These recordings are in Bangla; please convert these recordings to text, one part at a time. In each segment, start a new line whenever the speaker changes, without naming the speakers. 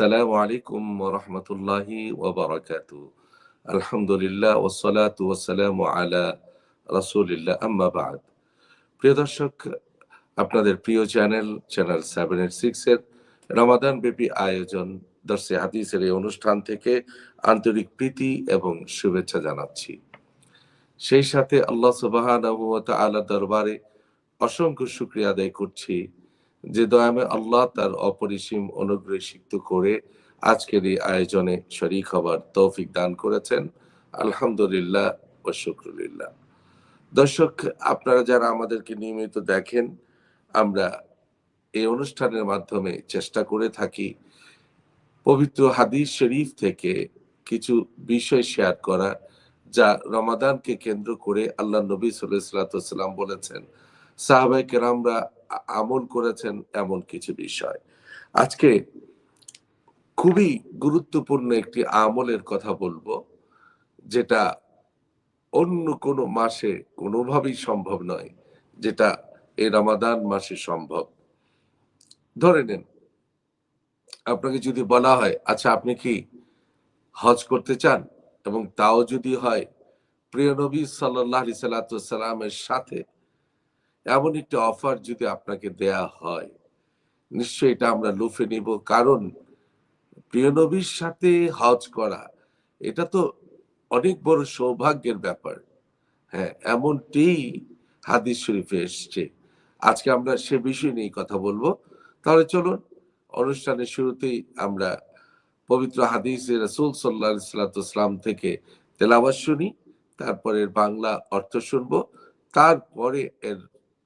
আসসালামু আলাইকুম রহমতুল্লাহি ওবরাকাতু আলহামদুলিল্লাহ ওসলাত ওসালামু আলা রাসূলিল্লাহ। আম্মা বাদ। প্রিয় দর্শক, আপনাদের প্রিয় channel channel seven eight six এর রমাদান ব্যাপী আয়োজন, দর্শে হাদিসের এই অনুষ্ঠান থেকে আন্তরিক প্রীতি এবং শুভেচ্ছা জানাচ্ছি। সেই সাথে আল্লাহ সুবহানাহু ওয়া তাআলা দরবারে অসংখ্য শুক্রিয়া আদায় করছি। যে দয়ামে আল্লাহ তার অপরিসীম অনুগ্রহ সিক্ত করে আজকের এই আয়োজনে শরিক হবার তৌফিক দান করেছেন। আলহামদুলিল্লাহ ও শুক্রুলিল্লাহ। দর্শক, আপনারা যারা আমাদেরকে নিয়মিত দেখেন, আমরা এই অনুষ্ঠানের মাধ্যমে চেষ্টা করে থাকি পবিত্র হাদিস শরীফ থেকে কিছু বিষয় শেয়ার করা, যা রমাদানকে কেন্দ্র করে আল্লাহ নবী সাল্লাম বলেছেন। সাহাবাই কেরামরা আমল করেছেন এমন কিছু বিষয়। আজকে খুবই গুরুত্বপূর্ণ একটি আমলের কথা বলব, যেটা অন্য কোনো মাসে কোনোভাবেই সম্ভব নয়, যেটা এই রমাদান মাসে সম্ভব। ধরে নেন, আপনাকে যদি বলা হয় আচ্ছা আপনি কি হজ করতে চান? এবং তাও যদি হয়, প্রিয় নবী সাল্লাহ সাল্লামের সাথে এমন একটি অফার যদি আপনাকে দেয়া হয়, নিশ্চয়ই এটা আমরা লুফে নিব। কারণ প্রিয় নবীর সাথে হজ করা, এটা তো অনেক বড় সৌভাগ্যের ব্যাপার। হ্যাঁ এমনটি হাদিস শরীফে এসছে। আজকে আমরা সে বিষয় নিয়ে কথা বলব। তাহলে চলুন, অনুষ্ঠানের শুরুতেই আমরা পবিত্র হাদিস রসুল সাল্লাহ সাল্লাম থেকে তেলাবাস শুনি, তারপরে বাংলা অর্থ শুনব, তারপরে এর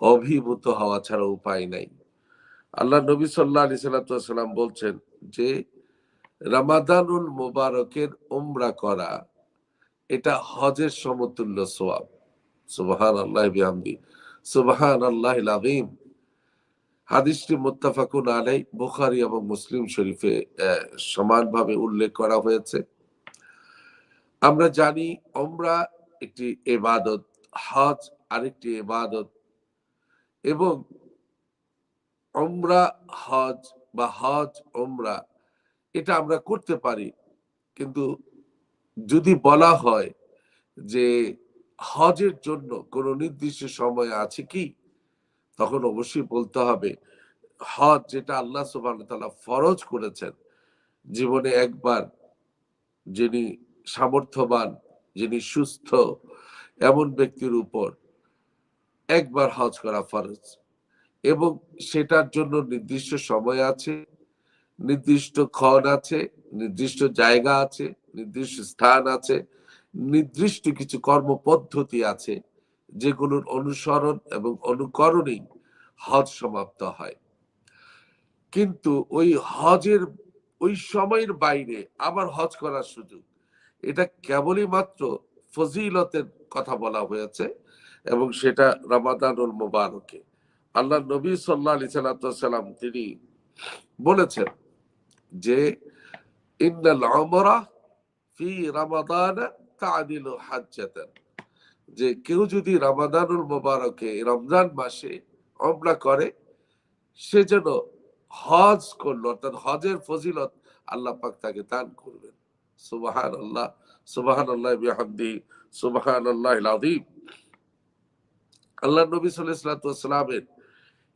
অভিভূত হওয়া ছাড়া উপায় নাই। আল্লাহ নবী সাল্লাহ আলি সাল্লাম বলছেন যে, রামাদানুল মোবারকের উমরা করা, এটা হজের সমতুল্য সোয়াব সুবাহান আল্লাহ বিহামদি। সুবাহান আল্লাহ আবিম হাদিসটি মোত্তাফাকুন আলাই বুখারি এবং মুসলিম শরীফে সমানভাবে উল্লেখ করা হয়েছে। আমরা জানি ওমরা একটি এবাদত হজ আরেকটি এবাদত এবং ওমরা হজ বা হজ ওমরা এটা আমরা করতে পারি। কিন্তু যদি বলা হয় যে হজের জন্য কোনো নির্দিষ্ট সময় আছে কি, তখন অবশ্যই বলতে হবে, হজ যেটা আল্লাহ সুবাহ ফরজ করেছেন, জীবনে একবার যিনি সামর্থ্যবান, যিনি সুস্থ, এমন ব্যক্তির উপর একবার হজ করা ফরজ। এবং সেটার জন্য নির্দিষ্ট সময় আছে, নির্দিষ্ট ক্ষণ আছে, নির্দিষ্ট জায়গা আছে, নির্দিষ্ট স্থান আছে, নির্দিষ্ট কিছু কর্মপদ্ধতি আছে, যেগুলোর অনুসরণ এবং অনুকরণেই হজ সমাপ্ত হয়। কিন্তু ওই হজের, ওই সময়ের বাইরে আবার হজ করার সুযোগ, এটা কেবলই মাত্র ফজিলতের কথা বলা হয়েছে। এবং সেটা রামাদানুল মুবারকে। আল্লাহ নবী সাল্লাহ আলি সাল্লাম তিনি বলেছেন যে, ইন্নাল আমরা ফি যে কেউ যদি রামাদানুল মোবারকে রমজান মাসে অমরা করে, সে যেন হজ করল, অর্থাৎ হজের ফজিলত আল্লাহ পাক তাকে দান করবেন। সুবাহান আল্লাহ সুবাহান আল্লাহ বিহামদি আল্লাহ আদিম আল্লাহ নবী সাল্লামের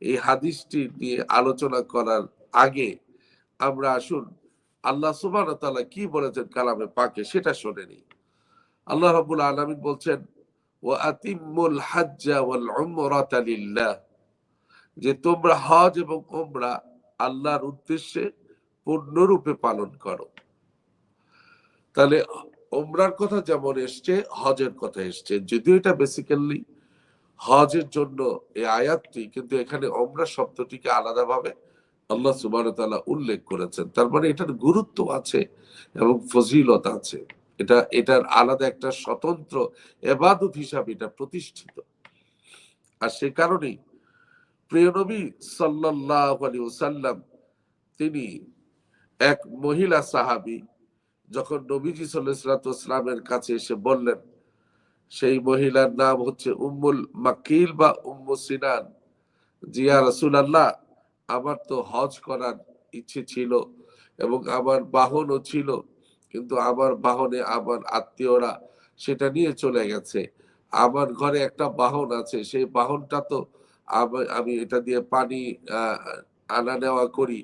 এই হাদিসটি নিয়ে আলোচনা করার আগে আমরা আসুন, আল্লাহ সুবাহ কি বলেছেন কালামে পাকে সেটা শোনেনি আল্লাহ রাবুল আলমিন বলছেন ও আতিমুল হাজ্জা যে তোমরা হজ এবং ওমরা আল্লাহর উদ্দেশ্যে পূর্ণরূপে পালন করো। তাহলে ওমরার কথা যেমন এসছে, হজের কথা এসছে, যদিও এটা বেসিক্যালি হজের জন্য এই আয়াতটি, কিন্তু এখানে ওমরা শব্দটিকে আলাদাভাবে আল্লাহ সুবাহ উল্লেখ করেছেন। তার মানে এটার গুরুত্ব আছে এবং ফজিলত আছে। এটা, এটার আলাদা একটা স্বতন্ত্র এবাদত হিসাবে এটা প্রতিষ্ঠিত। আর সে কারণেই প্রিয়নবী আলাইহি তিনি এক মহিলা সাহাবী, যখন নবীজি সাল্লাহ সাল্লামের কাছে এসে বললেন সেই মহিলার নাম হচ্ছে উম্মুল মাকিল বা উম্মু সিনান। জিয়া রসুল আল্লাহ আমার তো হজ করার ইচ্ছে ছিল এবং আমার বাহনও ছিল, কিন্তু আমার বাহনে আমার আত্মীয়রা সেটা নিয়ে চলে গেছে। আমার ঘরে একটা বাহন আছে, সেই বাহনটা তো আমি এটা দিয়ে পানি আনা নেওয়া করি।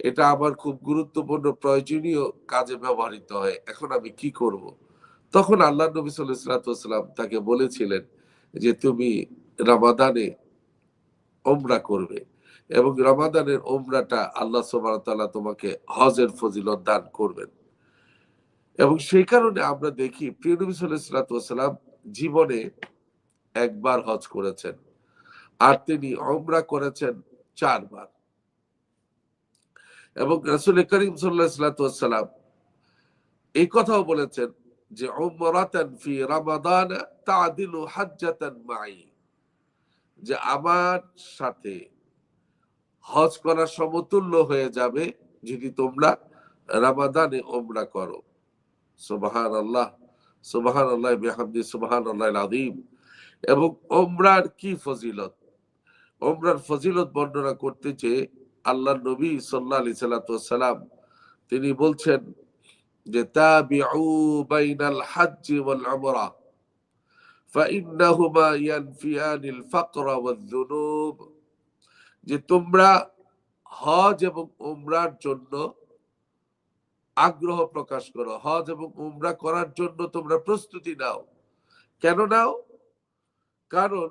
এটা আমার খুব গুরুত্বপূর্ণ প্রয়োজনীয় কাজে ব্যবহৃত হয়। এখন আমি কি করব। তখন আল্লাহ নবী সাল্লাম তাকে বলেছিলেন যে তুমি রামাদানে ওমরা করবে এবং রমাদানের ওমরাটা আল্লাহ সুবাহতাল্লাহ তোমাকে হজের ফজিলত দান করবেন। এবং সেই কারণে আমরা দেখি প্রিয় নবী সাল্লাম জীবনে একবার হজ করেছেন আর তিনি ওমরা করেছেন চারবার। এবং রাসুল করিম সাল্লাহাম এই কথাও বলেছেন যে ওমরাতান ফি রামাদান তাদিলু হাজ্জাতান মাই। যে আমার সাথে হজ করার সমতুল্য হয়ে যাবে যদি তোমরা রামাদানে ওমরা করো। সুবাহান আল্লাহ সুবাহান আল্লাহ বেহামদি সুবাহান আল্লাহ আদিম এবং ওমরার কি ফজিলত? ওমরার ফজিলত বর্ণনা করতে চেয়ে আল্লাহ নবী সাল্লাহ আলি সাল্লাম তিনি বলছেন যে তাবিউ বাইনাল হাজ্জি ওয়াল উমরা ফাইন্নাহুমা ইয়ানফিয়ানিল ফাকরা ওয়াল যুনুব যে তোমরা হজ এবং উমরার জন্য আগ্রহ প্রকাশ করো। হজ এবং উমরা করার জন্য তোমরা প্রস্তুতি নাও। কেন নাও? কারণ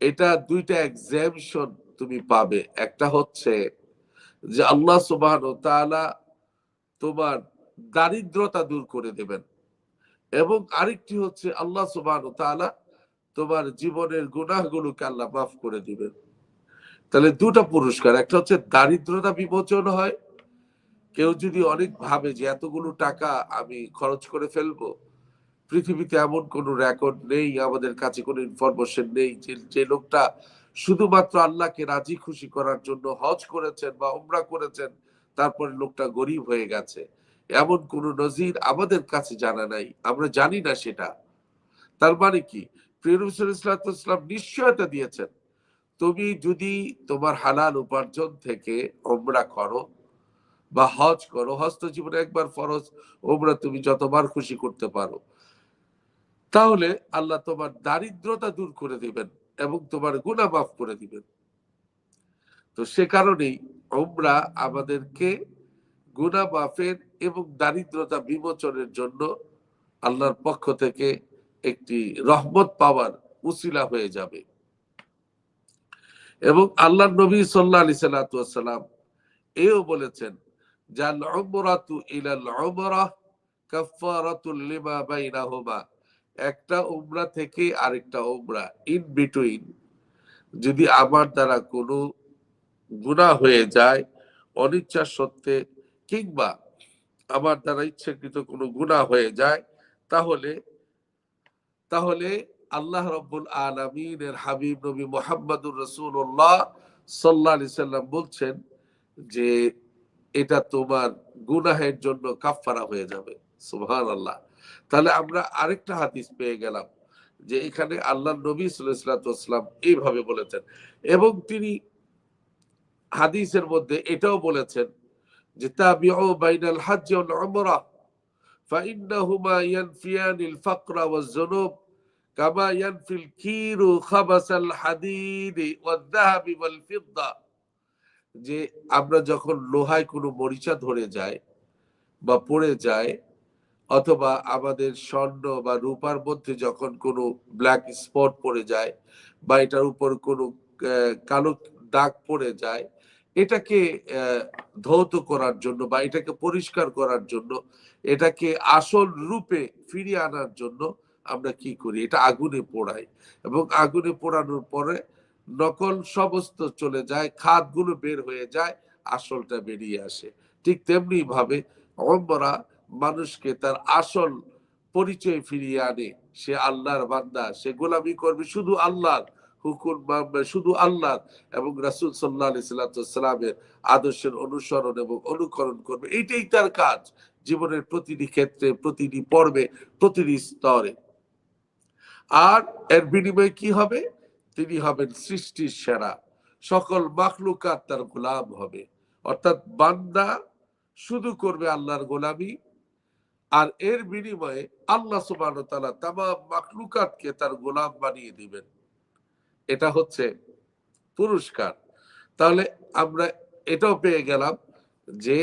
এটা দুইটা এক্সামশন তুমি পাবে। একটা হচ্ছে যে আল্লাহ ওয়া তোমার দারিদ্রতা দূর করে দেবেন। এবং আরেকটি হচ্ছে আল্লাহ সুবাহ তোমার জীবনের গুনাহগুলোকে আল্লাহ মাফ করে দিবেন। তাহলে দুটো পুরস্কার, একটা হচ্ছে দারিদ্রতা বিমোচন হয়। কেউ যদি অনেক ভাবে যে এতগুলো টাকা আমি খরচ করে ফেলব, পৃথিবীতে এমন কোনো রেকর্ড নেই, আমাদের কাছে কোনো ইনফরমেশন নেই যে লোকটা শুধুমাত্র আল্লাহকে রাজি খুশি করার জন্য হজ করেছেন বা উমরা করেছেন, তারপরে লোকটা গরিব হয়ে গেছে। এমন কোন নজির আমাদের কাছে জানা নাই, আমরা জানি না সেটা। তার মানে কি? ইসলাম নিশ্চয়তা দিয়েছেন। তুমি যদি তোমার হালাল উপার্জন থেকে ওমরা করো বা হজ করো, হজ তো জীবনে একবার ফরজ ওমরা তুমি যতবার খুশি করতে পারো। তাহলে আল্লাহ তোমার দারিদ্রতা দূর করে দিবেন। এবং তোমার গুণা মাফ করে দিবেন। তো সে কারণেই ওমরা আমাদেরকে গুণা মাফের এবং দারিদ্রতা বিমোচনের জন্য আল্লাহর পক্ষ থেকে একটি রহমত পাওয়ার উসিলা হয়ে যাবে। এবং আল্লাহ নবী সাল্লাহ আলি সাল্লাম এও বলেছেন যাল উমরাতু ইলাল উমরাহ কাফারাতুল লিমা বাইনাহুমা। একটা উমরা থেকে আরেকটা উমরা ইন বিটুইন যদি আমার দ্বারা কোনো গুনাহ হয়ে যায়, অনিচ্ছা সত্ত্বে, কিংবা আমার দ্বারা ইচ্ছাকৃত কোনো গুণা হয়ে যায়, তাহলে তাহলে আল্লাহ রব্বুল আলমিনের হাবিব নবী মোহাম্মদুর রসুল্লাহ সাল্লাহ সাল্লাম বলছেন যে, এটা তোমার গুনাহের জন্য কাফারা হয়ে যাবে। সুহান আল্লাহ তাহলে আমরা আরেকটা হাদিস পেয়ে গেলাম যে এখানে আল্লাহ নবী সাল্লাম এইভাবে বলেছেন এবং তিনি হাদিসের মধ্যে এটাও বলেছেন যে তাবিউ বাইনাল হজ্জ ওয়াল উমরা فإنهما ينفيان الفقر والذنوب كما ينفي الكير خبث الحديد والذهب والفضة যে আমরা যখন লোহায় কোনো মরিচা ধরে যায় বা পড়ে যায় অথবা আমাদের স্বর্ণ বা রূপার মধ্যে যখন কোনো ব্ল্যাক স্পট পড়ে যায় বা এটার উপর কোনো কালো দাগ পড়ে যায়, এটাকে ধৌত করার জন্য বা এটাকে পরিষ্কার করার জন্য, এটাকে আসল রূপে ফিরিয়ে আনার জন্য আমরা কি করি? এটা আগুনে পোড়াই এবং আগুনে পোড়ানোর পরে নকল সমস্ত চলে যায়, খাদগুলো বের হয়ে যায়, আসলটা বেরিয়ে আসে। ঠিক তেমনি ভাবে আমরা মানুষকে তার আসল পরিচয় ফিরিয়ে আনে। সে আল্লাহর বান্দা, সে গোলামি করবে শুধু আল্লাহর হুকুম শুধু আল্লাহর এবং রাসুল সাল্লাহ সাল্লামের আদর্শের অনুসরণ এবং অনুকরণ করবে। এইটাই তার কাজ জীবনের প্রতিটি ক্ষেত্রে, প্রতিটি পর্বে, প্রতিটি স্তরে। আর এর বিনিময়ে কি হবে? তিনি হবেন সৃষ্টির সেরা। সকল মাখলুকাত তার গোলাম হবে। অর্থাৎ বান্দা শুধু করবে আল্লাহর গোলামি আর এর বিনিময়ে আল্লাহ সুবান তালা তাম মাখলুকাতকে তার গোলাম বানিয়ে দিবেন। এটা হচ্ছে পুরস্কার। তাহলে আমরা এটাও পেয়ে গেলাম যে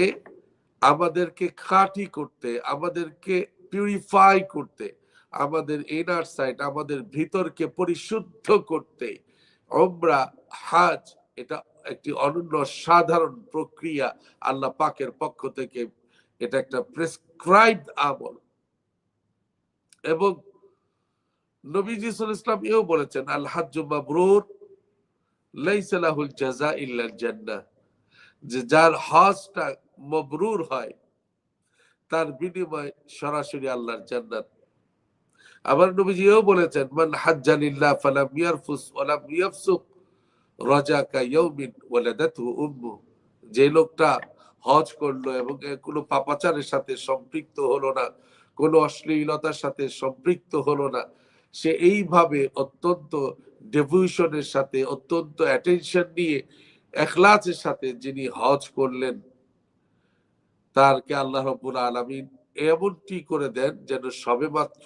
আমাদেরকে খাঁটি করতে, আমাদেরকে পিউরিফাই করতে, আমাদের ইনার সাইড আমাদের ভিতরকে পরিশুদ্ধ করতে আমরা হাজ, এটা একটি অনন্য সাধারণ প্রক্রিয়া আল্লাহ পাকের পক্ষ থেকে এটা একটা প্রেসক্রাইব আমল। এবং ইসলাম এও বলেছেন লাইসালাহুল জাযা ইল্লাল জান্নাহ। যে যার হজটা মবরুর হয়, তার বিনিময় সরাসরি আল্লাহর জান্নাত। আবার নবীজিও বলেছেন, মান হাজ্জালিল্লাহ ফালাম ইয়ারফুস ওয়ালাম ইয়াফসুক, রাজাকা ইয়াউমিন ওয়ালাদাতহু উম্মু যে লোকটা হজ করল এবং কোনো পাপাচারের সাথে সম্পৃক্ত হলো না, কোনো অশ্লীলতার সাথে সম্পৃক্ত হলো না। সে এইভাবে অত্যন্ত ডেভিউশনের সাথে, অত্যন্ত অ্যাটেনশন নিয়ে এখলাসের সাথে যিনি হজ করলেন, তারকে আল্লাহ রব্বুল আলমিন এমনটি করে দেন যেন সবে মাত্র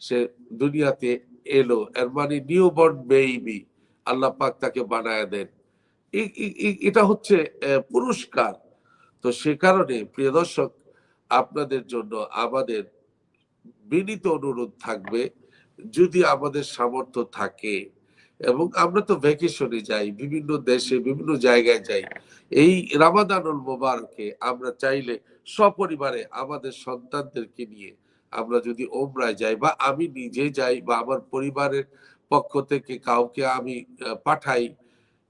সে দুনিয়াতে এলো। এর মানে নিউ বর্ন বেবি আল্লাহ পাক তাকে বানায় দেন। এটা হচ্ছে পুরস্কার। তো সে কারণে, প্রিয় দর্শক, আপনাদের জন্য আমাদের বিনীত অনুরোধ থাকবে, যদি আমাদের সামর্থ্য থাকে, এবং আমরা তো ভ্যাকেশনে যাই, বিভিন্ন দেশে, বিভিন্ন জায়গায় যাই, এই রামাদানুল মোবারকে আমরা চাইলে সপরিবারে আমাদের সন্তানদেরকে নিয়ে আমরা যদি ওমরায় যাই, বা আমি নিজে যাই, বা আমার পরিবারের পক্ষ থেকে কাউকে আমি পাঠাই,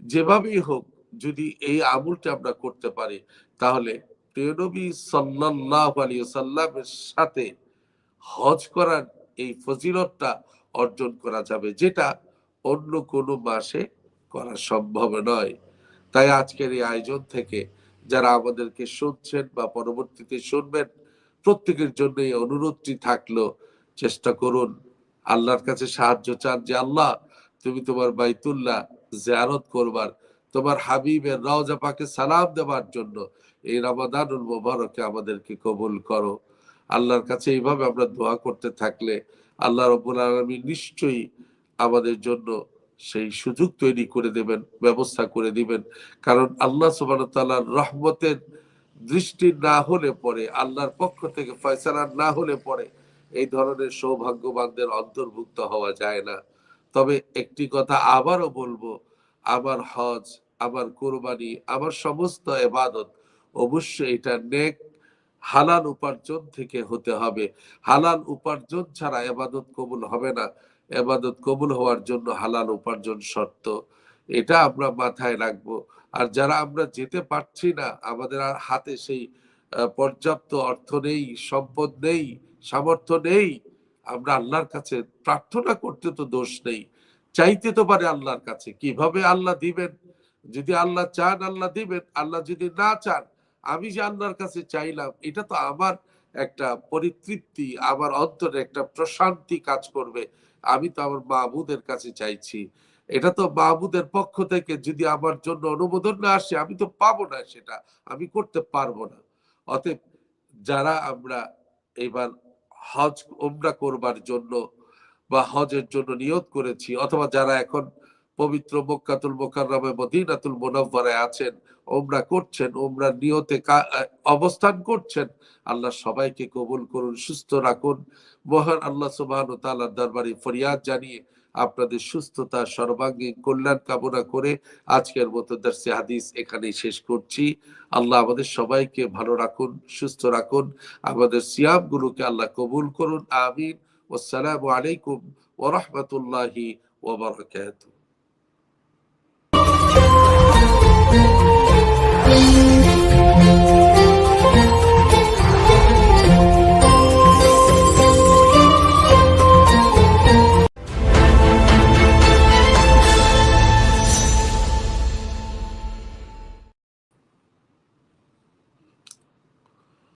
যেভাবেই হোক যদি এই আমলটা আমরা করতে পারি, তাহলে প্রিয়নবী সাল্লাহ আলী সাল্লামের সাথে হজ করার এই ফজিলতটা অর্জন করা যাবে, যেটা অন্য কোনো মাসে করা সম্ভব নয়। তাই আজকের এই আয়োজন থেকে যারা আমাদেরকে শুনছেন বা পরবর্তীতে শুনবেন, প্রত্যেকের জন্য এই অনুরোধটি থাকল, চেষ্টা করুন। আল্লাহর কাছে সাহায্য চান যে, আল্লাহ, তুমি তোমার বাইতুল্লাহ জিয়ারত করবার তোমার হাবিবের রওজা সালাম দেওয়ার জন্য এই রমাদানুল মোবারকে আমাদেরকে কবুল করো। আল্লাহর কাছে এইভাবে আমরা দোয়া করতে থাকলে আল্লাহ রব্বুল আলমী নিশ্চয়ই আমাদের জন্য সেই সুযোগ তৈরি করে দেবেন, ব্যবস্থা করে দিবেন। কারণ আল্লাহ সুবান রহমতের দৃষ্টি না হলে পরে, আল্লাহর পক্ষ থেকে ফয়সালা না হলে পরে এই ধরনের সৌভাগ্যবানদের অন্তর্ভুক্ত হওয়া যায় না। তবে একটি কথা আবারও বলব, আমার হজ আমার কোরবানি আমার সমস্ত এবাদত অবশ্যই এটা নেক, হালাল উপার্জন থেকে হতে হবে। হালাল উপার্জন ছাড়া এবাদত কবুল হবে না। এবাদত কবুল হওয়ার জন্য হালাল উপার্জন শর্ত। এটা আমরা মাথায় রাখব। আর যারা আমরা যেতে পারছি না, আমাদের আর হাতে সেই পর্যাপ্ত অর্থ নেই, সম্পদ নেই, সামর্থ্য নেই, আমরা আল্লাহর কাছে প্রার্থনা করতে তো দোষ নেই। চাইতে তো পারে আল্লাহর কাছে। কীভাবে আল্লাহ দিবেন? যদি আল্লাহ চান, আল্লাহ দিবেন, আল্লাহ যদি না চান, আমি যে আল্লাহর কাছে চাইলাম, এটা তো আমার একটা পরিতৃপ্তি, আমার অন্তরে একটা প্রশান্তি কাজ করবে। আমি তো আমার মাহবুদের কাছে চাইছি। এটা তো মাহবুদের পক্ষ থেকে যদি আমার জন্য অনুমোদন না আসে, আমি তো পাবো না সেটা, আমি করতে পারব না। অতএব যারা আমরা এবার হজ ওমরা করবার জন্য বা হজের জন্য নিয়োগ করেছি, অথবা যারা এখন পবিত্র মক্কাতুল মোকাররমে মদিনাতুল মোনাব্বরায় আছেন ওমরা করছেন ওমরা নিয়তে অবস্থান করছেন। আল্লাহ সবাইকে কবুল করুন, সুস্থ রাখুন। মহান আল্লাহ সুবাহ তাআলার দরবারে ফরিয়াদ জানিয়ে আপনাদের সুস্থতা, সর্বাঙ্গীন কল্যাণ কামনা করে আজকের মতো দার্সে হাদিস এখানেই শেষ করছি। আল্লাহ আমাদের সবাইকে ভালো রাখুন, সুস্থ রাখুন। আমাদের সিয়াম গুলোকে আল্লাহ কবুল করুন, আমিন। আসসালামু আলাইকুম ওয়া রাহমাতুল্লাহি ওয়া